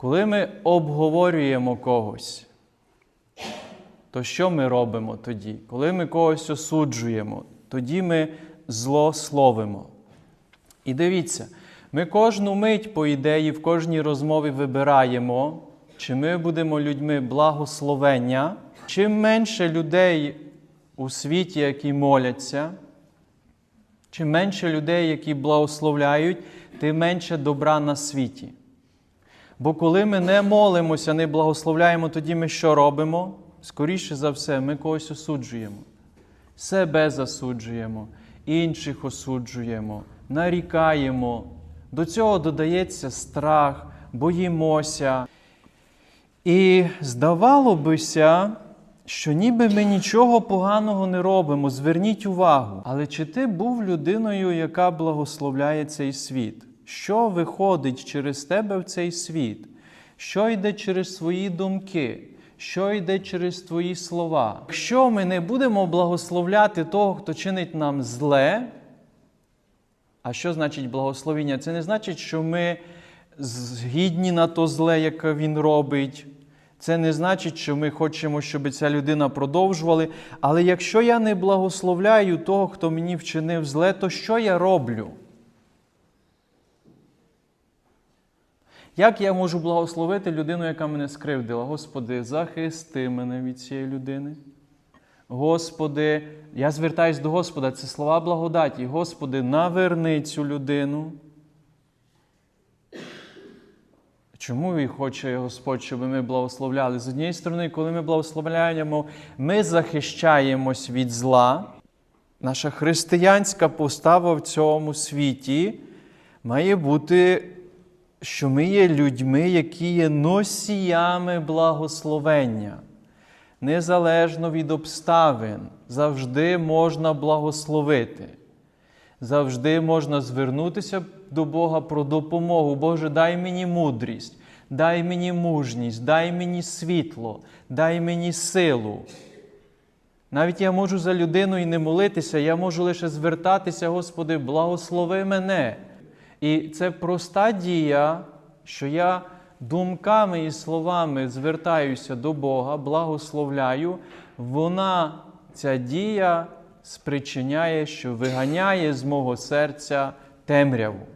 Коли ми обговорюємо когось, то що ми робимо тоді? Коли ми когось осуджуємо, тоді ми злословимо. І дивіться, ми кожну мить, по ідеї, в кожній розмові вибираємо, чи ми будемо людьми благословення. Чим менше людей у світі, які моляться, чим менше людей, які благословляють, тим менше добра на світі. Бо коли ми не молимося, не благословляємо, тоді ми що робимо? Скоріше за все, ми когось осуджуємо. Себе засуджуємо, інших осуджуємо, нарікаємо. До цього додається страх, боїмося. І здавало бися, що ніби ми нічого поганого не робимо, зверніть увагу. Але чи ти був людиною, яка благословляє цей світ? Що виходить через тебе в цей світ? Що йде через свої думки? Що йде через твої слова? Якщо ми не будемо благословляти того, хто чинить нам зле, а що значить благословіння? Це не значить, що ми згідні на то зле, яке він робить. Це не значить, що ми хочемо, щоб ця людина продовжувала. Але якщо я не благословляю того, хто мені вчинив зле, то що я роблю? Як я можу благословити людину, яка мене скривдила? Господи, захисти мене від цієї людини. Господи, я звертаюсь до Господа, це слова благодаті. Господи, наверни цю людину. Чому і хоче Господь, щоб ми благословляли? З однієї сторони, коли ми благословляємо, ми захищаємось від зла. Наша християнська постава в цьому світі має бути, що ми є людьми, які є носіями благословення. Незалежно від обставин, завжди можна благословити. Завжди можна звернутися до Бога про допомогу. Боже, дай мені мудрість, дай мені мужність, дай мені світло, дай мені силу. Навіть я можу за людину і не молитися, я можу лише звертатися, Господи, благослови мене. І це проста дія, що я думками і словами звертаюся до Бога, благословляю, вона, ця дія, спричиняє, що виганяє з мого серця темряву.